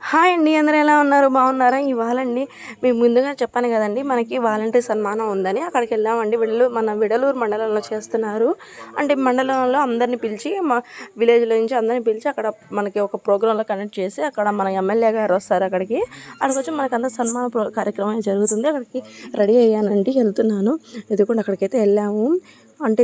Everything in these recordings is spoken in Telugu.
హాయ్ అండి అందరూ ఎలా ఉన్నారు? బాగున్నారా? ఇవాళండి మేము ముందుగా చెప్పాను కదండి మనకి వాలంటీర్ సన్మానం ఉందని అక్కడికి వెళ్ళామండి విడలు మన విడలూరు మండలంలో చేస్తున్నారు. అంటే మండలంలో అందరిని పిలిచి మా విలేజ్లో నుంచి అందరిని పిలిచి అక్కడ మనకి ఒక ప్రోగ్రాంలో కండక్ట్ చేసి అక్కడ మన ఎమ్మెల్యే గారు వస్తారు అక్కడికి. అక్కడికి వచ్చి మనకి అంత సన్మాన కార్యక్రమం జరుగుతుంది. అక్కడికి రెడీ అయ్యానండి వెళ్తున్నాను. ఎందుకంటే అక్కడికైతే వెళ్ళాము. అంటే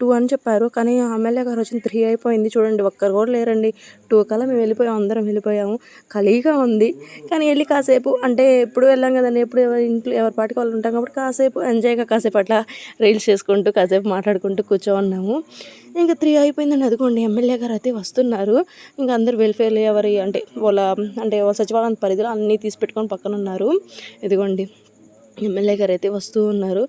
టూ అని చెప్పారు. కానీ ఎమ్మెల్యే గారు వచ్చిన త్రీ అయిపోయింది. చూడండి ఒక్కరు కూడా లేరండి. టూ కల్లా మేము వెళ్ళిపోయాం. అందరం వెళ్ళిపోయాము. ఖాళీగా ఉంది. కానీ వెళ్ళి కాసేపు అంటే ఎప్పుడు వెళ్ళాం కదండి. ఎప్పుడు ఎవరి ఇంట్లో ఎవరి పాటికి వాళ్ళు ఉంటాం కాబట్టి కాసేపు ఎంజాయ్గా కాసేపు అట్లా రీల్స్ చేసుకుంటూ కాసేపు మాట్లాడుకుంటూ కూర్చోన్నాము. ఇంకా త్రీ అయిపోయిందండి. అదిగోండి ఎమ్మెల్యే గారు అయితే వస్తున్నారు. ఇంకా అందరు వెల్ఫేర్ ఎవరి అంటే వాళ్ళ అంటే వాళ్ళ సచివాలయం పరిధిలో అన్నీ తీసి పెట్టుకొని పక్కన ఉన్నారు. ఇదిగోండి ఎమ్మెల్యే గారు అయితే వస్తూ ఉన్నారు.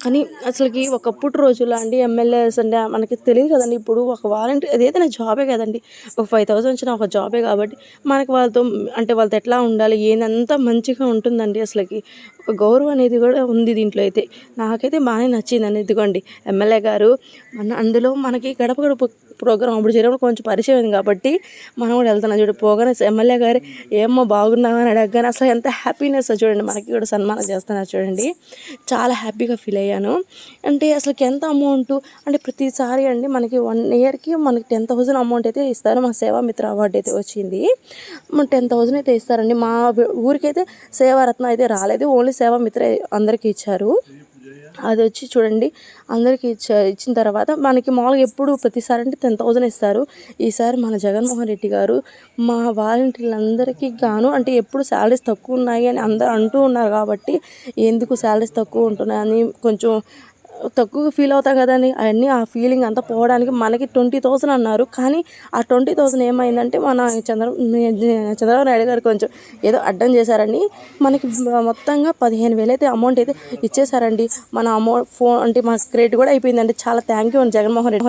కానీ అసలుకి ఒకప్పుడు రోజుల్లో అండి ఎమ్మెల్యేస్ అంటే మనకి తెలియదు కదండి. ఇప్పుడు ఒక వాలంటీర్ అది జాబే కదండి. ఒక ఫైవ్ థౌసండ్ వచ్చిన ఒక జాబే కాబట్టి మనకి వాళ్ళతో అంటే వాళ్ళతో ఎట్లా ఉండాలి ఏందంతా మంచిగా ఉంటుందండి అసలుకి. ఒక గౌరవం అనేది కూడా ఉంది దీంట్లో అయితే. నాకైతే బాగానే నచ్చిందండి. ఇదిగోండి ఎమ్మెల్యే గారు మన అందులో మనకి గడప గడప ప్రోగ్రామ్ అప్పుడు జరిగినప్పుడు కొంచెం పరిచయం అయింది కాబట్టి మనం కూడా వెళ్తున్నాం. చూడు పోగానే ఎమ్మెల్యే గారు ఏమో బాగున్నావా? అని అడగగానే అసలు ఎంత హ్యాపీనెస్ చూడండి మనకి కూడా సన్మానం చేస్తున్నారు చూడండి. చాలా హ్యాపీగా ఫీల్ అయ్యాను. అంటే అసలుకి ఎంత అమౌంట్ అంటే ప్రతిసారి అండి మనకి వన్ ఇయర్కి మనకి టెన్ థౌసండ్ అమౌంట్ అయితే ఇస్తారు. మా సేవామిత్ర అవార్డు అయితే వచ్చింది. టెన్ థౌసండ్ అయితే ఇస్తారండి. మా ఊరికైతే సేవారత్న అయితే రాలేదు. ఓన్లీ సేవామిత్ర అందరికీ ఇచ్చారు. అది వచ్చి చూడండి. అందరికీ ఇచ్చ ఇచ్చిన తర్వాత మనకి మామూలుగా ఎప్పుడు ప్రతిసారి అంటే టెన్ థౌసండ్ ఇస్తారు. ఈసారి మన జగన్మోహన్ రెడ్డి గారు మా వాలంటీర్లందరికీ గాను అంటే ఎప్పుడు శాలరీస్ తక్కువ ఉన్నాయి అని అందరూ అంటూ ఉన్నారు కాబట్టి ఎందుకు శాలరీస్ తక్కువ ఉంటున్నాయని కొంచెం తక్కువ ఫీల్ అవుతాం కదండి. అవన్నీ ఆ ఫీలింగ్ అంతా పోవడానికి మనకి ట్వంటీ థౌసండ్ అన్నారు. కానీ ఆ ట్వంటీ థౌసండ్ ఏమైందంటే మన చంద్ర చంద్రబాబు నాయుడు గారు కొంచెం ఏదో అడ్డం చేశారని మనకి మొత్తంగా పదిహేను వేలు అయితే అమౌంట్ అయితే ఇచ్చేసారండి మన అమౌంట్ ఫోన్ అంటే మన క్రెడిట్ కూడా అయిపోయిందండి. చాలా థ్యాంక్ యూ అండి జగన్మోహన్ రెడ్డి